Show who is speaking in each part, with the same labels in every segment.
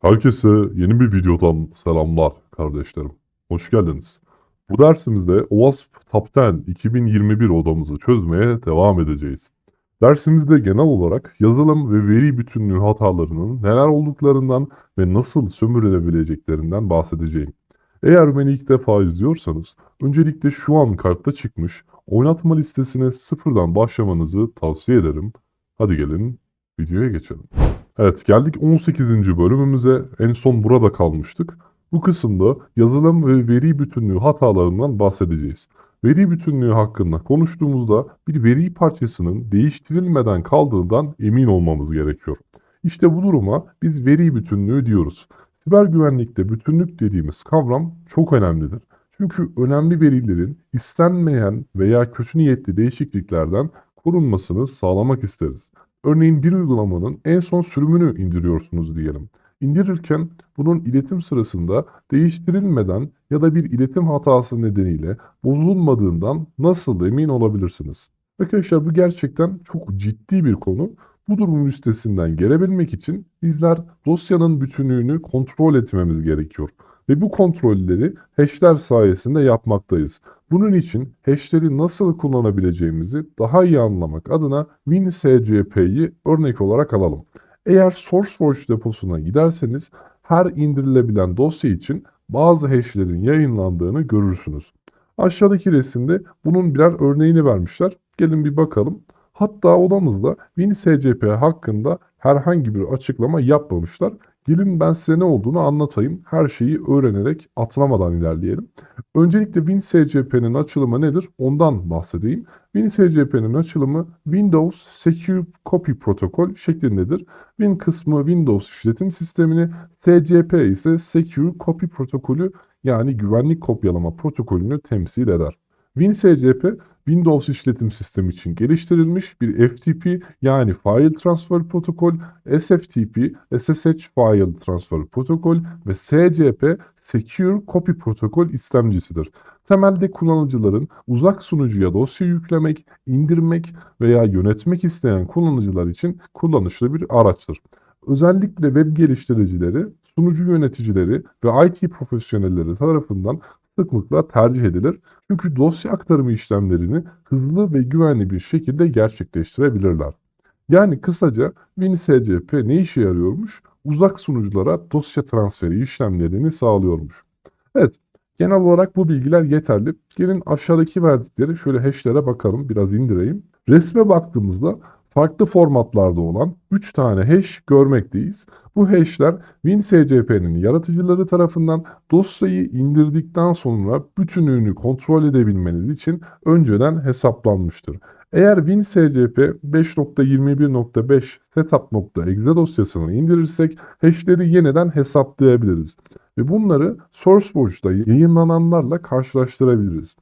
Speaker 1: Herkese yeni bir videodan selamlar kardeşlerim. Hoş geldiniz. Bu dersimizde OWASP Top 10 2021 odamızı çözmeye devam edeceğiz. Dersimizde genel olarak yazılım ve veri bütünlüğü hatalarının neler olduklarından ve nasıl sömürülebileceklerinden bahsedeceğim. Eğer beni ilk defa izliyorsanız öncelikle şu an kartta çıkmış oynatma listesine sıfırdan başlamanızı tavsiye ederim. Hadi gelin videoya geçelim. Evet geldik 18. bölümümüze. En son burada kalmıştık. Bu kısımda yazılım ve veri bütünlüğü hatalarından bahsedeceğiz. Veri bütünlüğü hakkında konuştuğumuzda bir veri parçasının değiştirilmeden kaldığından emin olmamız gerekiyor. İşte bu duruma biz veri bütünlüğü diyoruz. Siber güvenlikte bütünlük dediğimiz kavram çok önemlidir. Çünkü önemli verilerin istenmeyen veya kötü niyetli değişikliklerden korunmasını sağlamak isteriz. Örneğin bir uygulamanın en son sürümünü indiriyorsunuz diyelim. İndirirken bunun iletim sırasında değiştirilmeden ya da bir iletim hatası nedeniyle bozulmadığından nasıl emin olabilirsiniz? Arkadaşlar bu gerçekten çok ciddi bir konu. Bu durumun üstesinden gelebilmek için bizler dosyanın bütünlüğünü kontrol etmemiz gerekiyor. Ve bu kontrolleri hashler sayesinde yapmaktayız. Bunun için hashleri nasıl kullanabileceğimizi daha iyi anlamak adına WinSCP'yi örnek olarak alalım. Eğer SourceForge deposuna giderseniz her indirilebilen dosya için bazı hashlerin yayınlandığını görürsünüz. Aşağıdaki resimde bunun birer örneğini vermişler. Gelin bir bakalım. Hatta odamızda WinSCP hakkında herhangi bir açıklama yapmamışlar. Gelin ben size ne olduğunu anlatayım. Her şeyi öğrenerek atlamadan ilerleyelim. Öncelikle WinSCP'nin açılımı nedir? Ondan bahsedeyim. WinSCP'nin açılımı Windows Secure Copy Protocol şeklindedir. Win kısmı Windows işletim sistemini, SCP ise Secure Copy Protokolü yani güvenlik kopyalama protokolünü temsil eder. WinSCP Windows işletim sistemi için geliştirilmiş bir FTP yani File Transfer Protokol, SFTP, SSH File Transfer Protokol ve SCP Secure Copy Protokol istemcisidir. Temelde kullanıcıların uzak sunucuya dosya yüklemek, indirmek veya yönetmek isteyen kullanıcılar için kullanışlı bir araçtır. Özellikle web geliştiricileri, sunucu yöneticileri ve IT profesyonelleri tarafından sıklıkla tercih edilir. Çünkü dosya aktarımı işlemlerini hızlı ve güvenli bir şekilde gerçekleştirebilirler. Yani kısaca WinSCP ne işe yarıyormuş? Uzak sunuculara dosya transferi işlemlerini sağlıyormuş. Evet, genel olarak bu bilgiler yeterli. Gelin aşağıdaki verdikleri şöyle hashlere bakalım, biraz indireyim. Resme baktığımızda farklı formatlarda olan 3 tane hash görmekteyiz. Bu hashler WinSCP'nin yaratıcıları tarafından dosyayı indirdikten sonra bütünlüğünü kontrol edebilmeniz için önceden hesaplanmıştır. Eğer WinSCP 5.21.5 setup.exe dosyasını indirirsek hashleri yeniden hesaplayabiliriz. Ve bunları SourceForge'da yayınlananlarla karşılaştırabiliriz.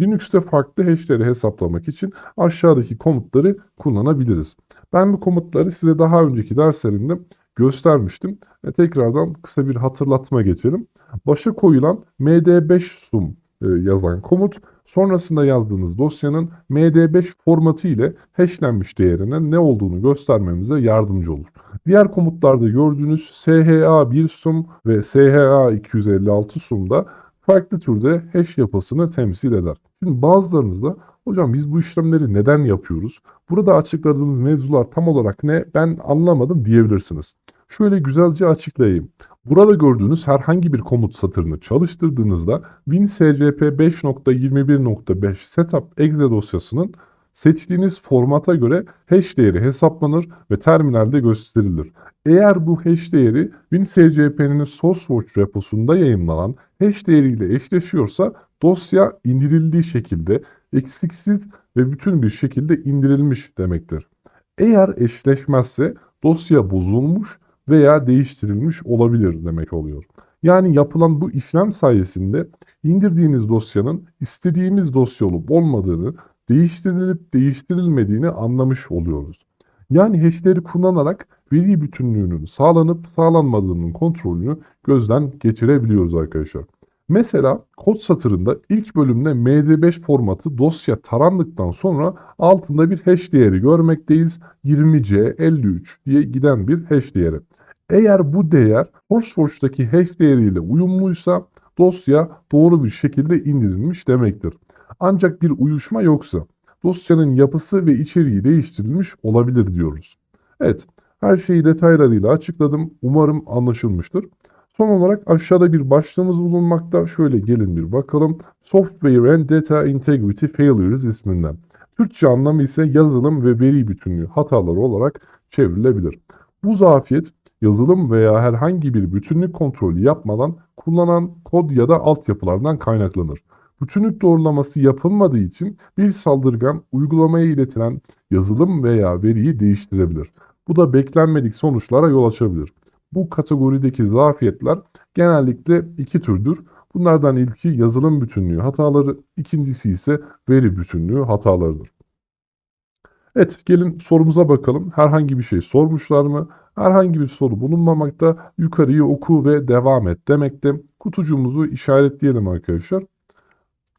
Speaker 1: Linux'te farklı hashleri hesaplamak için aşağıdaki komutları kullanabiliriz. Ben bu komutları size daha önceki derslerimde göstermiştim. E, tekrardan kısa bir hatırlatma geçelim. Başa koyulan md5 sum e, yazan komut sonrasında yazdığınız dosyanın md5 formatı ile hashlenmiş değerine ne olduğunu göstermemize yardımcı olur. Diğer komutlarda gördüğünüz SHA1 sum ve SHA256 sum da farklı türde hash yapısını temsil eder. Şimdi bazılarınız da hocam biz bu işlemleri neden yapıyoruz? Burada açıkladığımız mevzular tam olarak ne? Ben anlamadım diyebilirsiniz. Şöyle güzelce açıklayayım. Burada gördüğünüz herhangi bir komut satırını çalıştırdığınızda WinSCP 5.21.5 setup exe dosyasının seçtiğiniz formata göre hash değeri hesaplanır ve terminalde gösterilir. Eğer bu hash değeri WinSCP'nin SourceForge reposunda yayınlanan hash değeriyle eşleşiyorsa dosya indirildiği şekilde eksiksiz ve bütün bir şekilde indirilmiş demektir. Eğer eşleşmezse dosya bozulmuş veya değiştirilmiş olabilir demek oluyor. Yani yapılan bu işlem sayesinde indirdiğiniz dosyanın istediğimiz dosya olup olmadığını, değiştirilip değiştirilmediğini anlamış oluyoruz. Yani hashleri kullanarak veri bütünlüğünün sağlanıp sağlanmadığının kontrolünü gözden geçirebiliyoruz arkadaşlar. Mesela kod satırında ilk bölümde MD5 formatı dosya tarandıktan sonra altında bir hash değeri görmekteyiz. 20C53 diye giden bir hash değeri. Eğer bu değer SourceForge'daki hash değeriyle uyumluysa dosya doğru bir şekilde indirilmiş demektir. Ancak bir uyuşma yoksa dosyanın yapısı ve içeriği değiştirilmiş olabilir diyoruz. Evet, her şeyi detaylarıyla açıkladım. Umarım anlaşılmıştır. Son olarak aşağıda bir başlığımız bulunmakta. Şöyle gelin bir bakalım. Software and Data Integrity Failures isminden. Türkçe anlamı ise yazılım ve veri bütünlüğü hataları olarak çevrilebilir. Bu zafiyet yazılım veya herhangi bir bütünlük kontrolü yapmadan kullanan kod ya da altyapılardan kaynaklanır. Bütünlük doğrulaması yapılmadığı için bir saldırgan uygulamaya iletilen yazılım veya veriyi değiştirebilir. Bu da beklenmedik sonuçlara yol açabilir. Bu kategorideki zafiyetler genellikle iki türdür. Bunlardan ilki yazılım bütünlüğü hataları, ikincisi ise veri bütünlüğü hatalarıdır. Evet, gelin sorumuza bakalım. Herhangi bir şey sormuşlar mı? Herhangi bir soru bulunmamakta. Yukarıyı oku ve devam et demekte. Kutucuğumuzu işaretleyelim arkadaşlar.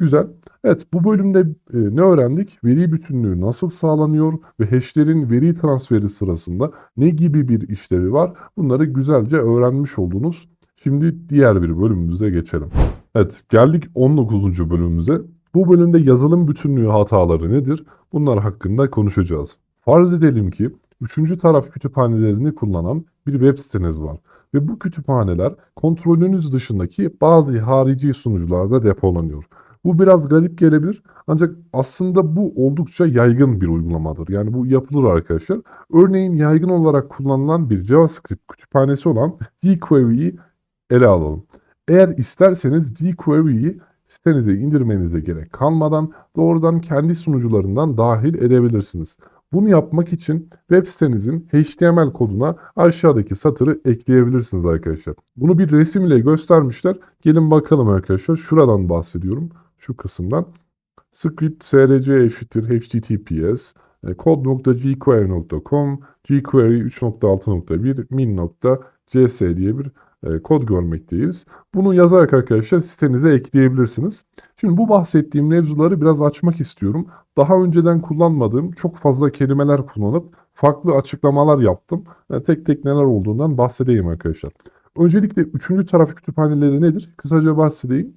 Speaker 1: Güzel. Evet, bu bölümde e, ne öğrendik? Veri bütünlüğü nasıl sağlanıyor ve hashlerin veri transferi sırasında ne gibi bir işlevi var? Bunları güzelce öğrenmiş oldunuz. Şimdi diğer bir bölümümüze geçelim. Evet, geldik 19. bölümümüze. Bu bölümde yazılım bütünlüğü hataları nedir? Bunlar hakkında konuşacağız. Farz edelim ki üçüncü taraf kütüphanelerini kullanan bir web siteniz var ve bu kütüphaneler kontrolünüz dışındaki bazı harici sunucularda depolanıyor. Bu biraz garip gelebilir ancak aslında bu oldukça yaygın bir uygulamadır. Yani bu yapılır arkadaşlar. Örneğin yaygın olarak kullanılan bir JavaScript kütüphanesi olan jQuery'yi ele alalım. Eğer isterseniz jQuery'yi sitenize indirmenize gerek kalmadan doğrudan kendi sunucularından dahil edebilirsiniz. Bunu yapmak için web sitenizin HTML koduna aşağıdaki satırı ekleyebilirsiniz arkadaşlar. Bunu bir resim ile göstermişler. Gelin bakalım arkadaşlar. Şuradan bahsediyorum. Şu kısımdan. Script src eşittir https e, code.jquery.com jquery 3.6.1 min.cs diye bir e, kod görmekteyiz. Bunu yazarak arkadaşlar sitenize ekleyebilirsiniz. Şimdi bu bahsettiğim mevzuları biraz açmak istiyorum. Daha önceden kullanmadığım çok fazla kelimeler kullanıp farklı açıklamalar yaptım. Yani tek tek neler olduğundan bahsedeyim arkadaşlar. Öncelikle üçüncü taraf kütüphaneleri nedir? Kısaca bahsedeyim.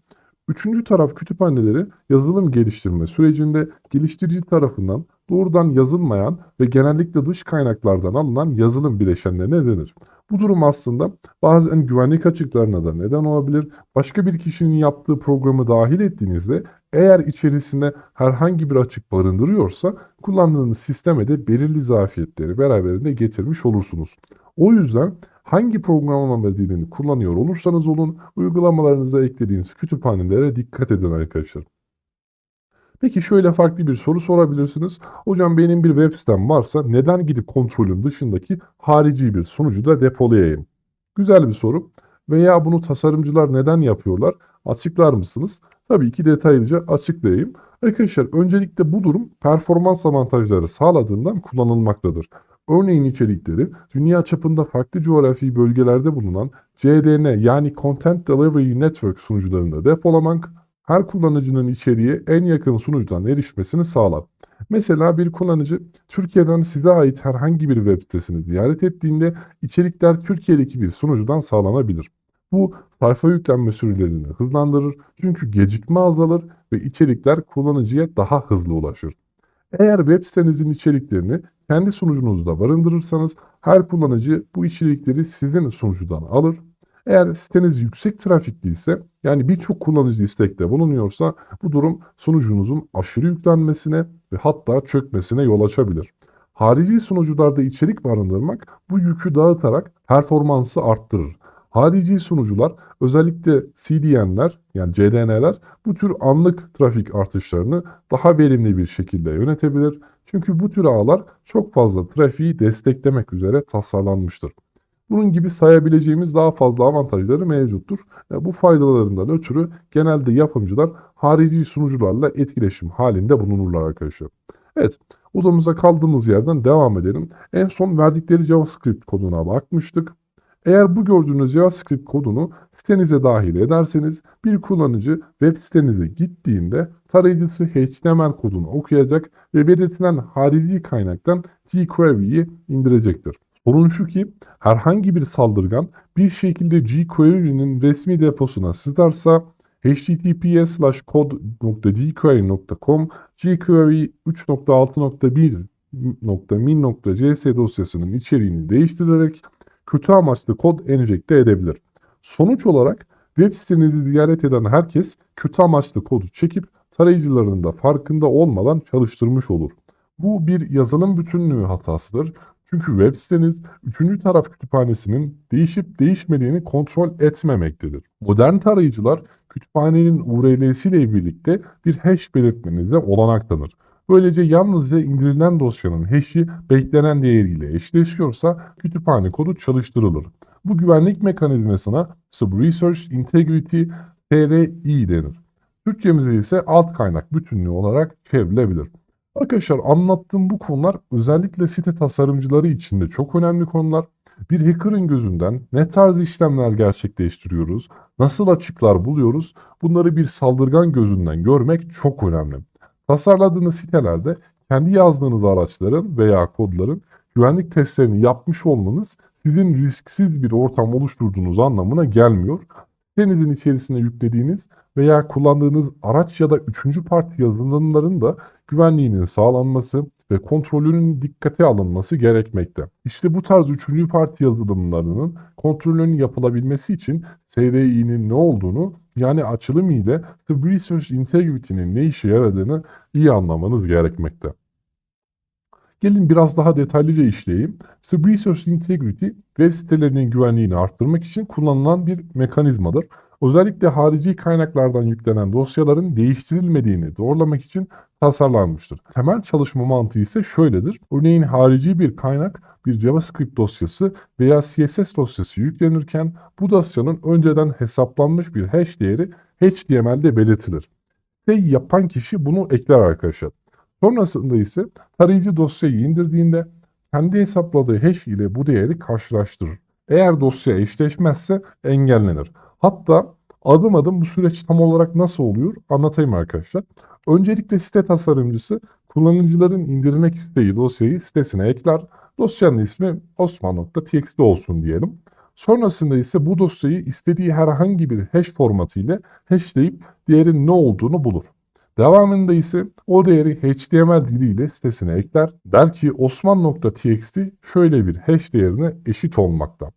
Speaker 1: Üçüncü taraf kütüphaneleri yazılım geliştirme sürecinde geliştirici tarafından doğrudan yazılmayan ve genellikle dış kaynaklardan alınan yazılım bileşenlerine denir. Bu durum aslında bazen güvenlik açıklarına da neden olabilir. Başka bir kişinin yaptığı programı dahil ettiğinizde eğer içerisinde herhangi bir açık barındırıyorsa kullandığınız sisteme de belirli zafiyetleri beraberinde getirmiş olursunuz. O yüzden hangi programlama dilini kullanıyor olursanız olun uygulamalarınıza eklediğiniz kütüphanelere dikkat edin arkadaşlar. Peki şöyle farklı bir soru sorabilirsiniz. Hocam benim bir web sitem varsa neden gidip kontrolün dışındaki harici bir sunucu da depolayayım? Güzel bir soru. Veya bunu tasarımcılar neden yapıyorlar? Açıklar mısınız? Tabii ki detaylıca açıklayayım. Arkadaşlar öncelikle bu durum performans avantajları sağladığından kullanılmaktadır. Örneğin içerikleri dünya çapında farklı coğrafi bölgelerde bulunan CDN yani Content Delivery Network sunucularında depolamak her kullanıcının içeriğe en yakın sunucudan erişmesini sağlar. Mesela bir kullanıcı Türkiye'den size ait herhangi bir web sitesini ziyaret ettiğinde içerikler Türkiye'deki bir sunucudan sağlanabilir. Bu sayfa yüklenme sürelerini hızlandırır çünkü gecikme azalır ve içerikler kullanıcıya daha hızlı ulaşır. Eğer web sitenizin içeriklerini kendi sunucunuzda barındırırsanız her kullanıcı bu içerikleri sizin sunucudan alır eğer siteniz yüksek trafikli ise yani birçok kullanıcı istekte bulunuyorsa bu durum sunucunuzun aşırı yüklenmesine ve hatta çökmesine yol açabilir. Harici sunucularda içerik barındırmak bu yükü dağıtarak performansı arttırır. Harici sunucular özellikle CDN'ler yani CDN'ler bu tür anlık trafik artışlarını daha verimli bir şekilde yönetebilir. Çünkü bu tür ağlar çok fazla trafiği desteklemek üzere tasarlanmıştır. Bunun gibi sayabileceğimiz daha fazla avantajları mevcuttur. Bu faydalarından ötürü genelde yapımcılar harici sunucularla etkileşim halinde bulunurlar arkadaşlar. Evet, uzamıza kaldığımız yerden devam edelim. En son verdikleri JavaScript koduna bakmıştık. Eğer bu gördüğünüz JavaScript kodunu sitenize dahil ederseniz bir kullanıcı web sitenize gittiğinde tarayıcısı HTML kodunu okuyacak ve belirtilen harici kaynaktan jQuery'yi indirecektir. Sorun şu ki herhangi bir saldırgan bir şekilde jQuery'nin resmi deposuna sızarsa https code.jquery.com jQuery 3.6.1.min.cs dosyasının içeriğini değiştirerek kötü amaçlı kod enjekte edebilir. Sonuç olarak web sitenizi ziyaret eden herkes kötü amaçlı kodu çekip tarayıcılarında farkında olmadan çalıştırmış olur. Bu bir yazılım bütünlüğü hatasıdır. Çünkü web siteniz üçüncü taraf kütüphanesinin değişip değişmediğini kontrol etmemektedir. Modern tarayıcılar kütüphanenin URL'si ile birlikte bir hash belirtmenize olanak tanır. Böylece yalnızca indirilen dosyanın hash'i beklenen değeriyle eşleşiyorsa kütüphane kodu çalıştırılır. Bu güvenlik mekanizmasına Sub-Research Integrity TRI denir. Türkçemize ise alt kaynak bütünlüğü olarak çevrilebilir. Arkadaşlar anlattığım bu konular özellikle site tasarımcıları için de çok önemli konular. Bir hacker'ın gözünden ne tarz işlemler gerçekleştiriyoruz, nasıl açıklar buluyoruz bunları bir saldırgan gözünden görmek çok önemli. Tasarladığınız sitelerde kendi yazdığınız araçların veya kodların güvenlik testlerini yapmış olmanız sizin risksiz bir ortam oluşturduğunuz anlamına gelmiyor. Sitenizin içerisine yüklediğiniz veya kullandığınız araç ya da üçüncü parti yazılımların da güvenliğinin sağlanması ve kontrolünün dikkate alınması gerekmekte. İşte bu tarz üçüncü parti yazılımlarının kontrolünün yapılabilmesi için SRI'nin ne olduğunu yani açılım ile The Research Integrity'nin ne işe yaradığını iyi anlamanız gerekmekte. Gelin biraz daha detaylıca işleyeyim. The Research Integrity web sitelerinin güvenliğini arttırmak için kullanılan bir mekanizmadır. Özellikle harici kaynaklardan yüklenen dosyaların değiştirilmediğini doğrulamak için tasarlanmıştır. Temel çalışma mantığı ise şöyledir. Örneğin harici bir kaynak bir JavaScript dosyası veya CSS dosyası yüklenirken bu dosyanın önceden hesaplanmış bir hash değeri HTML'de belirtilir. Ve yapan kişi bunu ekler arkadaşlar. Sonrasında ise tarayıcı dosyayı indirdiğinde kendi hesapladığı hash ile bu değeri karşılaştırır. Eğer dosya eşleşmezse engellenir. Hatta adım adım bu süreç tam olarak nasıl oluyor anlatayım arkadaşlar. Öncelikle site tasarımcısı kullanıcıların indirmek istediği dosyayı sitesine ekler. Dosyanın ismi osman.txt olsun diyelim. Sonrasında ise bu dosyayı istediği herhangi bir hash formatı ile hashleyip değerin ne olduğunu bulur. Devamında ise o değeri HTML diliyle sitesine ekler. Der ki osman.txt şöyle bir hash değerine eşit olmakta.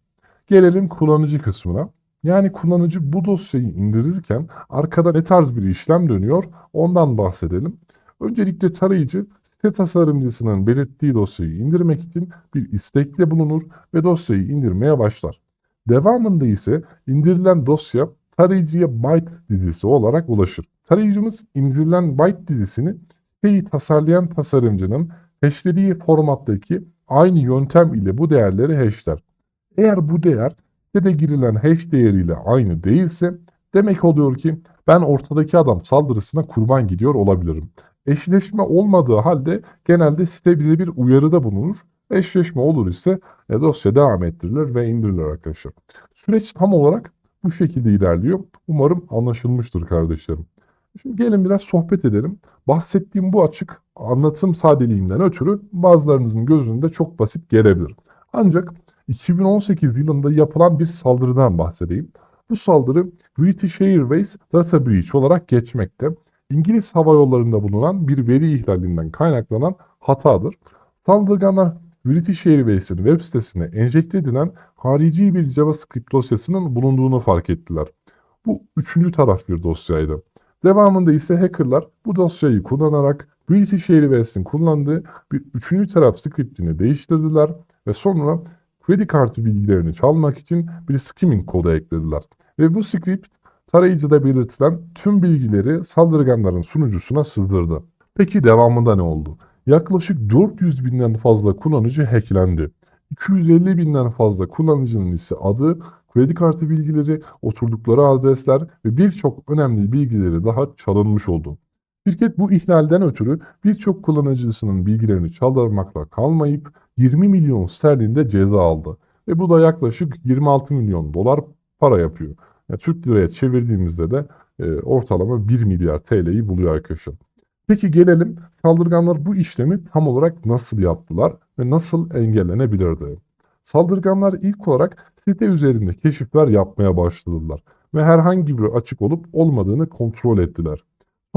Speaker 1: Gelelim kullanıcı kısmına. Yani kullanıcı bu dosyayı indirirken arkada ne tarz bir işlem dönüyor ondan bahsedelim. Öncelikle tarayıcı site tasarımcısının belirttiği dosyayı indirmek için bir istekle bulunur ve dosyayı indirmeye başlar. Devamında ise indirilen dosya tarayıcıya byte dizisi olarak ulaşır. Tarayıcımız indirilen byte dizisini siteyi tasarlayan tasarımcının hashlediği formattaki aynı yöntem ile bu değerleri hashler. Eğer bu değer sitede girilen hash değeriyle aynı değilse demek oluyor ki ben ortadaki adam saldırısına kurban gidiyor olabilirim. Eşleşme olmadığı halde genelde site bize bir uyarıda bulunur. Eşleşme olur ise e, dosya devam ettirilir ve indirilir arkadaşlar. Süreç tam olarak bu şekilde ilerliyor. Umarım anlaşılmıştır kardeşlerim. Şimdi gelin biraz sohbet edelim. Bahsettiğim bu açık anlatım sadeliğinden ötürü bazılarınızın gözünde çok basit gelebilir. Ancak 2018 yılında yapılan bir saldırıdan bahsedeyim. Bu saldırı British Airways Data Breach olarak geçmekte. İngiliz hava yollarında bulunan bir veri ihlalinden kaynaklanan hatadır. Saldırganlar British Airways'in web sitesine enjekte edilen harici bir JavaScript dosyasının bulunduğunu fark ettiler. Bu üçüncü taraf bir dosyaydı. Devamında ise hackerlar bu dosyayı kullanarak British Airways'in kullandığı bir üçüncü taraf scriptini değiştirdiler ve sonra kredi kartı bilgilerini çalmak için bir skimming kodu eklediler. Ve bu script tarayıcıda belirtilen tüm bilgileri saldırganların sunucusuna sızdırdı. Peki devamında ne oldu? Yaklaşık 400 binden fazla kullanıcı hacklendi. 250 binden fazla kullanıcının ise adı, kredi kartı bilgileri, oturdukları adresler ve birçok önemli bilgileri daha çalınmış oldu. Şirket bu ihlalden ötürü birçok kullanıcısının bilgilerini çaldırmakla kalmayıp 20 milyon sterlinde ceza aldı. Ve bu da yaklaşık 26 milyon dolar para yapıyor. Yani Türk liraya çevirdiğimizde de e, ortalama 1 milyar TL'yi buluyor arkadaşlar. Peki gelelim saldırganlar bu işlemi tam olarak nasıl yaptılar ve nasıl engellenebilirdi? Saldırganlar ilk olarak site üzerinde keşifler yapmaya başladılar ve herhangi bir açık olup olmadığını kontrol ettiler.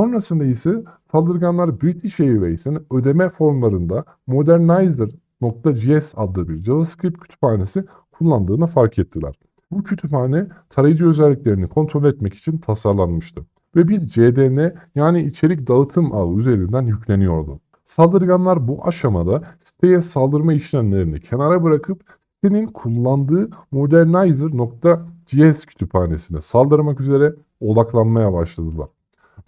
Speaker 1: Sonrasında ise saldırganlar British Airways'in ödeme formlarında Modernizer.js adlı bir JavaScript kütüphanesi kullandığını fark ettiler. Bu kütüphane tarayıcı özelliklerini kontrol etmek için tasarlanmıştı ve bir CDN yani içerik dağıtım ağı üzerinden yükleniyordu. Saldırganlar bu aşamada siteye saldırma işlemlerini kenara bırakıp sitenin kullandığı Modernizer.js kütüphanesine saldırmak üzere odaklanmaya başladılar.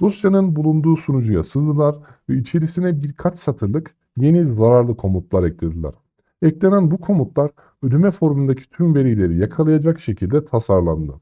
Speaker 1: Dosyanın bulunduğu sunucuya sızdılar ve içerisine birkaç satırlık yeni zararlı komutlar eklediler. Eklenen bu komutlar ödeme formundaki tüm verileri yakalayacak şekilde tasarlandı.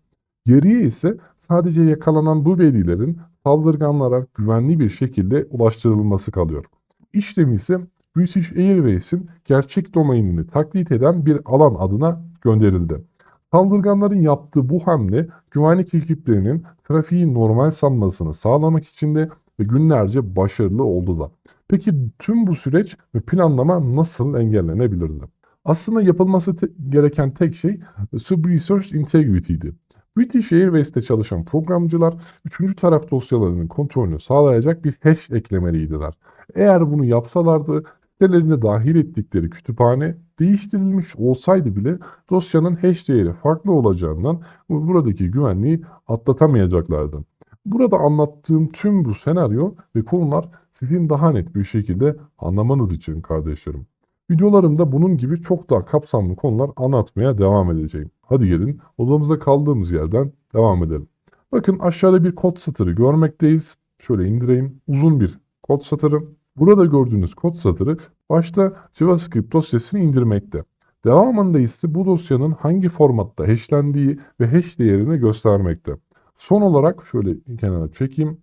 Speaker 1: Geriye ise sadece yakalanan bu verilerin saldırganlara güvenli bir şekilde ulaştırılması kalıyor. İşlemi ise British Airways'in gerçek domainini taklit eden bir alan adına gönderildi. Saldırganların yaptığı bu hamle güvenlik ekiplerinin trafiği normal sanmasını sağlamak için de ve günlerce başarılı oldu da. Peki tüm bu süreç ve planlama nasıl engellenebilirdi? Aslında yapılması te- gereken tek şey Sub-Research Integrity'ydi. British Airways'te çalışan programcılar üçüncü taraf dosyalarının kontrolünü sağlayacak bir hash eklemeliydiler. Eğer bunu yapsalardı sitelerine dahil ettikleri kütüphane değiştirilmiş olsaydı bile dosyanın hash değeri farklı olacağından buradaki güvenliği atlatamayacaklardı. Burada anlattığım tüm bu senaryo ve konular sizin daha net bir şekilde anlamanız için kardeşlerim. Videolarımda bunun gibi çok daha kapsamlı konular anlatmaya devam edeceğim. Hadi gelin odamıza kaldığımız yerden devam edelim. Bakın aşağıda bir kod satırı görmekteyiz. Şöyle indireyim. Uzun bir kod satırı. Burada gördüğünüz kod satırı başta JavaScript dosyasını indirmekte. Devamında ise bu dosyanın hangi formatta hashlendiği ve hash değerini göstermekte. Son olarak şöyle kenara çekeyim.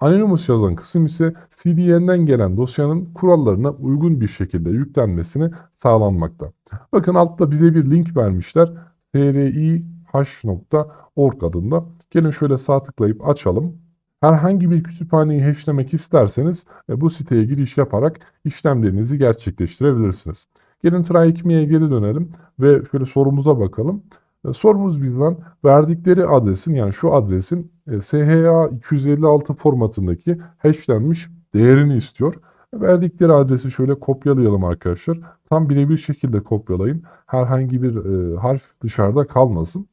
Speaker 1: Anonymous yazan kısım ise CDN'den gelen dosyanın kurallarına uygun bir şekilde yüklenmesini sağlanmakta. Bakın altta bize bir link vermişler. trih.org adında. Gelin şöyle sağ tıklayıp açalım. Herhangi bir kütüphaneyi hashlemek isterseniz e, bu siteye giriş yaparak işlemlerinizi gerçekleştirebilirsiniz. Gelin try2me'ye geri dönelim ve şöyle sorumuza bakalım. E, Sorumuz bizden verdikleri adresin yani şu adresin e, SHA 256 formatındaki hashlenmiş değerini istiyor. Verdikleri adresi şöyle kopyalayalım arkadaşlar. Tam birebir şekilde kopyalayın. Herhangi bir harf dışarıda kalmasın.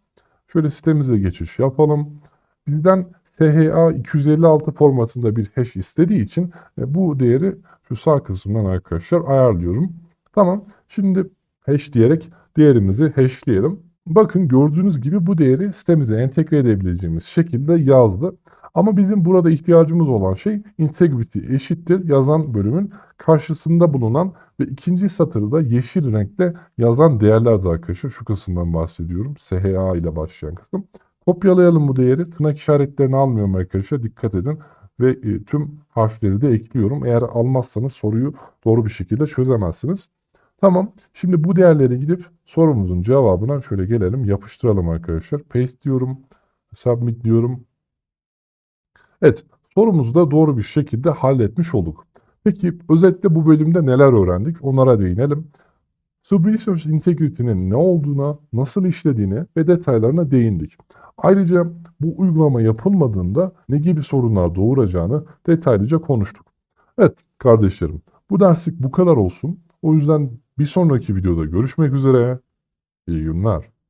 Speaker 1: Şöyle sitemize geçiş yapalım. Bizden SHA 256 formatında bir hash istediği için e, bu değeri şu sağ kısımdan arkadaşlar ayarlıyorum. Tamam. Şimdi hash diyerek değerimizi hashleyelim. Bakın gördüğünüz gibi bu değeri sitemize entegre edebileceğimiz şekilde yazdı. Ama bizim burada ihtiyacımız olan şey integrity eşittir yazan bölümün karşısında bulunan ve ikinci satırda yeşil renkte yazan değerlerdi arkadaşlar. Şu kısımdan bahsediyorum. SHA ile başlayan kısım. Kopyalayalım bu değeri. Tırnak işaretlerini almıyorum arkadaşlar. Dikkat edin. Ve e, tüm harfleri de ekliyorum. Eğer almazsanız soruyu doğru bir şekilde çözemezsiniz. Tamam. Şimdi bu değerlere gidip sorumuzun cevabına şöyle gelelim. Yapıştıralım arkadaşlar. Paste diyorum. Submit diyorum. Evet. Sorumuzu da doğru bir şekilde halletmiş olduk. Peki özetle bu bölümde neler öğrendik? Onlara değinelim. Sub-Research Integrity'nin ne olduğuna, nasıl işlediğine ve detaylarına değindik. Ayrıca bu uygulama yapılmadığında ne gibi sorunlar doğuracağını detaylıca konuştuk. Evet kardeşlerim, bu derslik bu kadar olsun. O yüzden bir sonraki videoda görüşmek üzere. İyi günler.